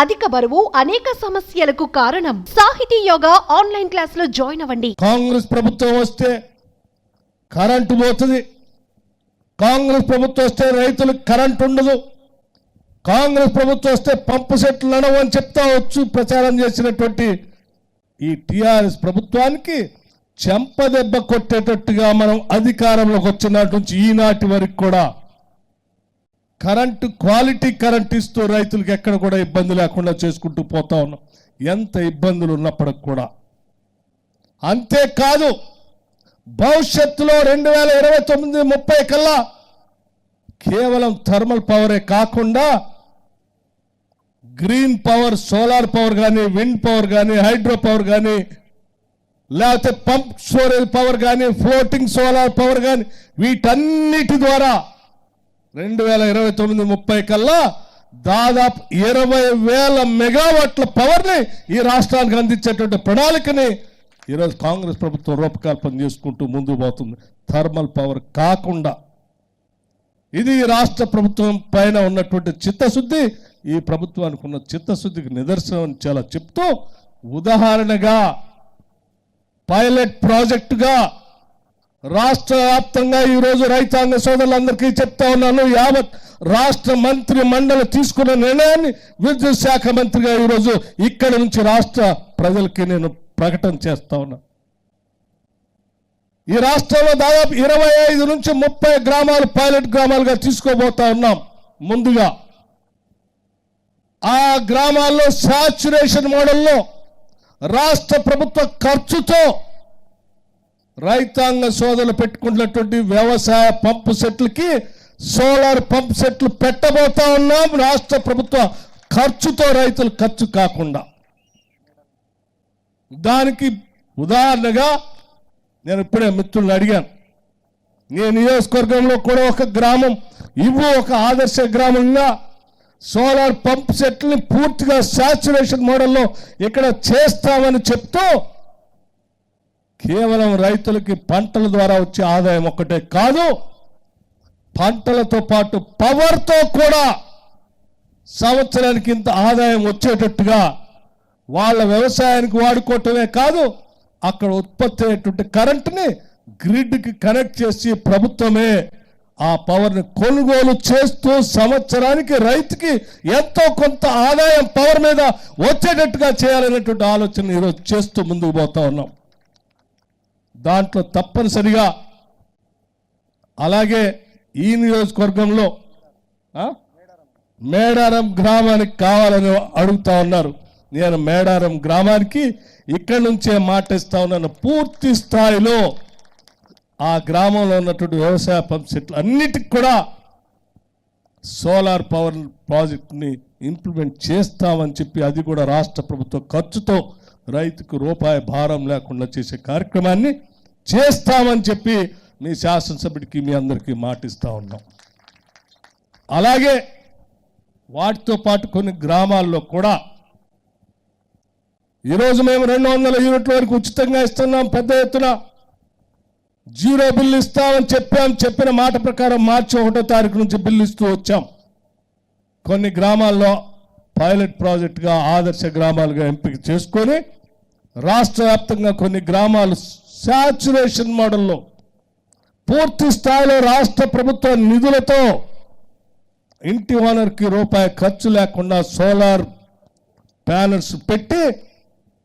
అధిక బరువు అనేక సమస్యలకు కారణం. సాహితీ యోగా ఆన్లైన్ క్లాసులో జాయిన్ అవ్వండి. కాంగ్రెస్ ప్రభుత్వం వస్తే కరెంటు పోతుంది. కాంగ్రెస్ ప్రభుత్వం వస్తే రైతులకు కరెంటు ఉండదు. కాంగ్రెస్ ప్రభుత్వం వస్తే పంపు సెట్లు నడవు అని చెప్తా వచ్చు ప్రచారం చేసినటువంటి ఈ టిఆర్ఎస్ ప్రభుత్వానికి చెంపదెబ్బ కొట్టేటట్టుగా మనం అధికారంలోకి వచ్చినట్టు నుంచి ఈనాటి వరకు కూడా కరెంటు క్వాలిటీ కరెంట్ ఇస్తూ రైతులకు ఎక్కడ కూడా ఇబ్బంది లేకుండా చేసుకుంటూ పోతా ఉన్నాం. ఎంత ఇబ్బందులు ఉన్నప్పటికి కూడా. అంతేకాదు భవిష్యత్తులో రెండు వేల ఇరవై తొమ్మిది ముప్పై కల్లా కేవలం థర్మల్ పవరే కాకుండా గ్రీన్ పవర్ సోలార్ పవర్ కానీ విండ్ పవర్ కానీ హైడ్రో పవర్ కానీ లేకపోతే పంప్ స్టోరేజ్ పవర్ కానీ ఫ్లోటింగ్ సోలార్ పవర్ కానీ వీటన్నిటి ద్వారా రెండు వేల ఇరవై తొమ్మిది ముప్పై కల్లా దాదాపు ఇరవై వేల మెగావాట్ల పవర్ని ఈ రాష్ట్రానికి అందించేటువంటి ప్రణాళికని ఈరోజు కాంగ్రెస్ ప్రభుత్వం రూపకల్పన చేసుకుంటూ ముందుకు పోతుంది. థర్మల్ పవర్ కాకుండా ఇది ఈ రాష్ట్ర ప్రభుత్వం పైన ఉన్నటువంటి చిత్తశుద్ధి ఈ ప్రభుత్వానికి ఉన్న చిత్తశుద్ధికి నిదర్శనం అని చాలా చెప్తూ ఉదాహరణగా పైలట్ ప్రాజెక్టుగా రాష్ట్ర వ్యాప్తంగా ఈరోజు రైతాంగ సోదరులందరికీ చెప్తా ఉన్నాను యావత్ రాష్ట్ర మంత్రి మండలి తీసుకున్న నిర్ణయాన్ని విద్యుత్ శాఖ మంత్రిగా ఈరోజు ఇక్కడ నుంచి రాష్ట్ర ప్రజలకి నేను ప్రకటన చేస్తా ఉన్నా. ఈ రాష్ట్రంలో దాదాపు ఇరవై ఐదు నుంచి ముప్పై గ్రామాలు పైలట్ గ్రామాలుగా తీసుకోబోతా ఉన్నాం ముందుగా. ఆ గ్రామాల్లో సాచురేషన్ మోడల్లో రాష్ట్ర ప్రభుత్వ ఖర్చుతో రైతాంగ సోదరులు పెట్టుకున్నటువంటి వ్యవసాయ పంపు సెట్లకి సోలార్ పంప్ సెట్లు పెట్టబోతా ఉన్నాం. రాష్ట్ర ప్రభుత్వ ఖర్చుతో రైతులు ఖర్చు కాకుండా. దానికి ఉదాహరణగా నేను ఇప్పుడే మిత్రులను అడిగాను. నేను నియోజకవర్గంలో కూడా ఒక గ్రామం ఇవ్వు ఒక ఆదర్శ గ్రామంగా సోలార్ పంప్ సెట్లని పూర్తిగా సాచురేషన్ మోడల్లో ఇక్కడ చేస్తామని చెప్తూ కేవలం రైతులకి పంటల ద్వారా వచ్చే ఆదాయం ఒక్కటే కాదు పంటలతో పాటు పవర్తో కూడా సంవత్సరానికి ఇంత ఆదాయం వచ్చేటట్టుగా వాళ్ళ వ్యవసాయానికి వాడుకోవటమే కాదు అక్కడ ఉత్పత్తి అయ్యేటువంటి కరెంటుని గ్రిడ్కి కనెక్ట్ చేసి ప్రభుత్వమే ఆ పవర్ని కొనుగోలు చేస్తూ సంవత్సరానికి రైతుకి ఎంతో కొంత ఆదాయం పవర్ మీద వచ్చేటట్టుగా చేయాలనేటువంటి ఆలోచన ఈరోజు చేస్తూ ముందుకు పోతా ఉన్నాం. దాంట్లో తప్పనిసరిగా అలాగే ఈ నియోజకవర్గంలో మేడారం గ్రామానికి కావాలని అడుగుతా ఉన్నారు. నేను మేడారం గ్రామానికి ఇక్కడి నుంచే మాటిస్తా ఉన్నాను. పూర్తి స్థాయిలో ఆ గ్రామంలో ఉన్నటువంటి వ్యవసాయ పంప్ సెట్లు అన్నిటికి కూడా సోలార్ పవర్ ప్రాజెక్ట్ని ఇంప్లిమెంట్ చేస్తామని చెప్పి అది కూడా రాష్ట్ర ప్రభుత్వ ఖర్చుతో రైతుకు రూపాయి భారం లేకుండా చేసే కార్యక్రమాన్ని చేస్తామని చెప్పి మీ శాసనసభ్యుడికి మీ అందరికీ మాటిస్తూ ఉన్నాం. అలాగే వాటితో పాటు కొన్ని గ్రామాల్లో కూడా ఈరోజు మేము రెండు వందల యూనిట్ల వరకు ఉచితంగా ఇస్తున్నాం పెద్ద ఎత్తున జీరో బిల్లు ఇస్తామని చెప్పాం చెప్పిన మాట ప్రకారం మార్చి ఒకటో తారీఖు నుంచి బిల్లు ఇస్తూ వచ్చాం. కొన్ని గ్రామాల్లో పైలట్ ప్రాజెక్టుగా ఆదర్శ గ్రామాలుగా ఎంపిక చేసుకొని రాష్ట్ర వ్యాప్తంగా కొన్ని గ్రామాలు శాచురేషన్ మోడల్లో పూర్తి స్థాయిలో రాష్ట్ర ప్రభుత్వ నిధులతో ఇంటి ఓనర్కి రూపాయి ఖర్చు లేకుండా సోలార్ ప్యానల్స్ పెట్టి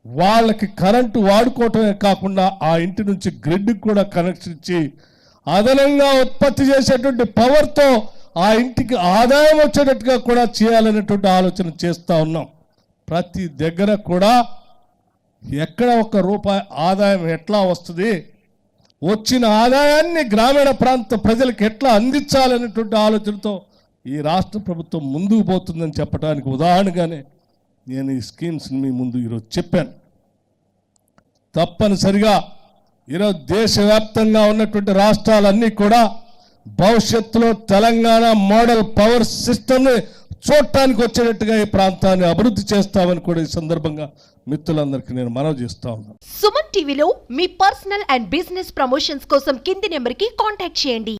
వాళ్ళకి కరెంటు వాడుకోవటమే కాకుండా ఆ ఇంటి నుంచి గ్రిడ్కి కూడా కనెక్షన్ ఇచ్చి అదనంగా ఉత్పత్తి చేసేటువంటి పవర్తో ఆ ఇంటికి ఆదాయం వచ్చేటట్టుగా కూడా చేయాలనేటువంటి ఆలోచన చేస్తూ ఉన్నాం. ప్రతి దగ్గర కూడా ఎక్కడ ఒక రూపాయి ఆదాయం ఎట్లా వస్తుంది? వచ్చిన ఆదాయాన్ని గ్రామీణ ప్రాంత ప్రజలకు ఎట్లా అందించాలనేటువంటి ఆలోచనతో ఈ రాష్ట్ర ప్రభుత్వం ముందుకు పోతుందని చెప్పడానికి ఉదాహరణగానే నేను ఈ స్కీమ్స్ని మీ ముందు ఈరోజు చెప్పాను. తప్పనిసరిగా ఈరోజు దేశవ్యాప్తంగా ఉన్నటువంటి రాష్ట్రాలన్నీ కూడా భవిష్యత్తులో తెలంగాణ మోడల్ పవర్ సిస్టమ్ని చూడటానికి వచ్చేటట్టుగా ఈ ప్రాంతాన్ని అభివృద్ధి చేస్తామని కూడా ఈ సందర్భంగా మిత్రులందరికీ నేను మనవి చేస్తా ఉన్నాను. సుమన్ టీవీలో మీ పర్సనల్ అండ్ బిజినెస్ ప్రమోషన్స్ కోసం కింది నెంబర్కి కాంటాక్ట్ చేయండి.